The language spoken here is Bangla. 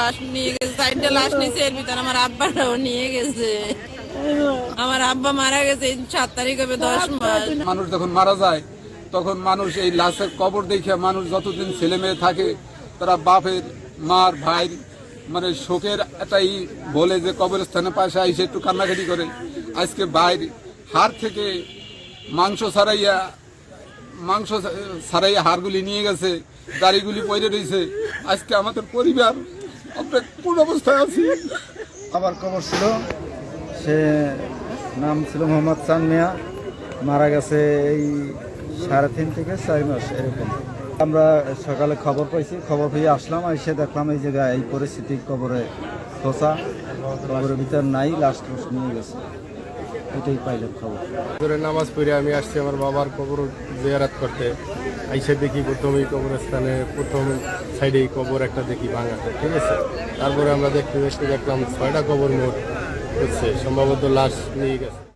লাশ নিয়ে গেছে লাশ নিয়েছে, এর ভিতরে আমার আব্বাটাও নিয়ে গেছে। আমার আব্বা মারা গেছে সাত তারিখ হবে, দশ মাস। মানুষ যখন মারা যায়, তখন মানুষ এই লাশের কবর দেখে মানুষ যতদিন ছেলে মেয়ে থাকে, তারা বাপের, মার ভাই মানে শোকের একটাই বলে যে কবরস্থানে পাশে আইসে একটু কান্নাকাটি করে। আজকে বাইরে হাড় থেকে মাংস ছাড়াইয়া মাংস ছাড়াইয়া হাড়গুলি নিয়ে গেছে, দাড়িগুলি পড়ে রয়েছে আজকে আমাদের পরিবার আমরা কোন অবস্থায় আছি? আবার কবর ছিল সে নাম ছিল মোহাম্মদ চান মিয়া মারা গেছে এই সাড়ে তিন থেকে চার মাস এরকম। আমরা সকালে খবর পাইছি খবর পেয়ে আসলাম এসে দেখলাম এই জায়গায় এই পরিস্থিতি কবরে খোঁচা কবরের ভিতর নাই লাস্ট নিয়ে গেছে। এটাই পাইলাম খবর। নামাজ পড়ে আমি আসছি আমার বাবার কবর জিয়ারাত করতে। আইসে দেখি প্রথমেই কবরস্থানে, প্রথম সাইডে কবর একটা দেখি ভাঙা ঠিক আছে? তারপরে আমরা দেখতে দেখতে দেখলাম ছয়টা কবর মোট হচ্ছে, সম্ভবত লাশ নিয়ে গেছে।